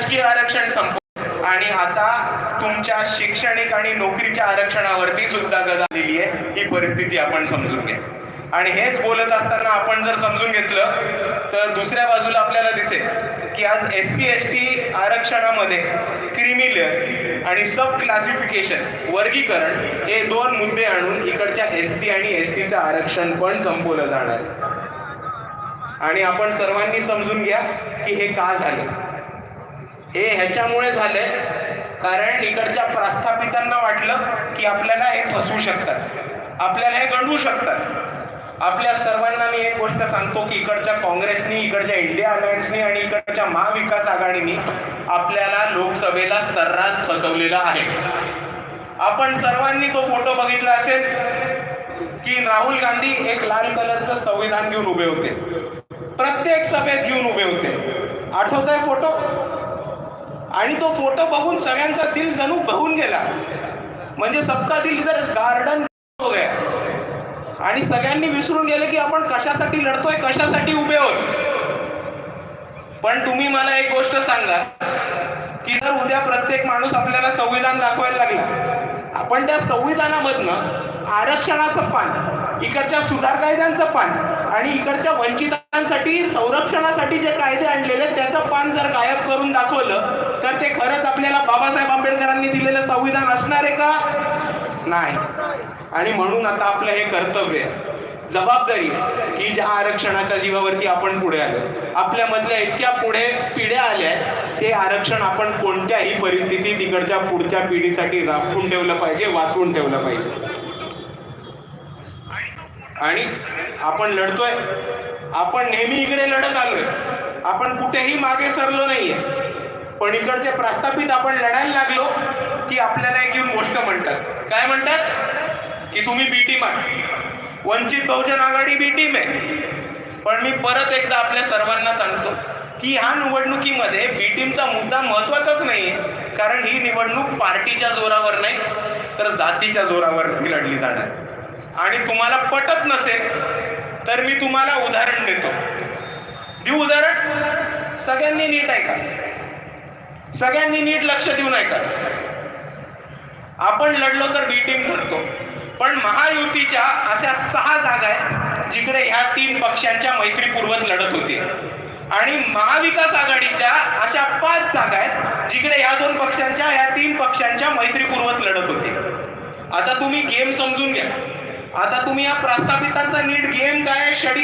राजकीय आरक्षण संपव आणि आता तुमच्या शैक्षणिक आणि नोकरीच्या आरक्षणावरती सुद्धा गदा आलेली आहे. ही परिस्थिती आपण समजून घ्या. आणि हेच बोलत असताना आपण जर समजून घेतलं तर दुसऱ्या बाजूला आपल्याला दिसेल की आज एस सी एस टी आरक्षणामध्ये क्रिमिलेअर आणि सब क्लासिफिकेशन वर्गीकरण हे दोन मुद्दे आणून इकडच्या एस सी आणि एस टीचं आरक्षण पण संपवलं जाणार आणि आपण सर्वांनी समजून घ्या की हे का झालं? हे ह्याच्यामुळे झालंय. कारण इकडच्या प्रस्थापितांना वाटलं की आपल्याला हे फसवू शकतात. आपल्याला हे घडवू शकतात. आपल्या सर्वांना मी एक गोष्ट सांगतो की इकडच्या काँग्रेसनी इकडच्या इंडिया अलायन्सनी आणि इकडच्या महाविकास आघाडीनी आपल्याला लोकसभेला सर्रास फसवलेला आहे. आपण सर्वांनी तो फोटो बघितला असेल की राहुल गांधी एक लाल कलरचं संविधान घेऊन उभे होते. प्रत्येक सभेत घेऊन उभे होते. आठवतोय फोटो? आणि तो फोटो बघून सगळ्यांचा दिल जणू बहून गेला. म्हणजे सबका दिल इधर गार्डन हो गया. आणि सगळ्यांनी विसरून गेले की आपण कशासाठी लढतोय कशासाठी उभे होत पण तुम्ही मला एक गोष्ट सांगा की जर उद्या प्रत्येक माणूस आपल्याला संविधान दाखवायला लागला आपण त्या संविधानामधनं आरक्षणाचं पान इकडच्या सुधार कायद्यांचं पान आणि इकडच्या वंचितांसाठी संरक्षणासाठी जे कायदे आणलेले त्याचं पान जर गायब करून दाखवलं तर ते खरंच आपल्याला बाबासाहेब आंबेडकरांनी दिलेलं संविधान असणार आहे का? नाही. आणि म्हणून आता आपलं हे कर्तव्य आहे जबाबदारी की ज्या आरक्षणाच्या जीवावरती आपण पुढे आलो आपल्यामधल्या इतक्या पुढे पिढ्या आल्या ते आरक्षण आपण कोणत्याही परिस्थितीत इकडच्या पुढच्या पिढीसाठी राखून ठेवलं पाहिजे वाचवून ठेवलं पाहिजे. आणि आपण लढतोय. आपण नेहमी इकडे लढत आलोय. आपण कुठेही मागे सरलो नाहीये. पण इकडचे प्रस्थापित आपण लढायला लागलो की आपल्याला एक येऊन गोष्ट म्हणतात. काय म्हणतात? की तुम्ही बी टीम आहे. वंचित बहुजन आघाडी बी टीम आहे. पण मी परत एकदा आपल्या सर्वांना सांगतो की ह्या निवडणुकीमध्ये बी टीमचा मुद्दा महत्वाचाच नाही कारण ही निवडणूक पार्टीच्या जोरावर नाही तर जातीच्या जोरावर ही लढली जाणार. आणि तुम्हाला पटत नसेल तर मी तुम्हाला उदाहरण देतो. देऊ उदाहरण? सगळ्यांनी नीट ऐका सगळ्यांनी नीट लक्ष देऊन ऐका आपण लढलो तर बी टीम लढतो. पण महायुतीच्या अशा सहा जागा आहेत जिकडे ह्या तीन पक्षांच्या मैत्रीपूर्वक लढत होती. आणि महाविकास आघाडीच्या अशा पाच जागा आहेत जिकडे ह्या दोन पक्षांच्या ह्या तीन पक्षांच्या मैत्रीपूर्वक लढत होती. आता तुम्ही गेम समजून घ्या. आता तुम्ही या प्रस्थापितांचा नीट गेम काय षडी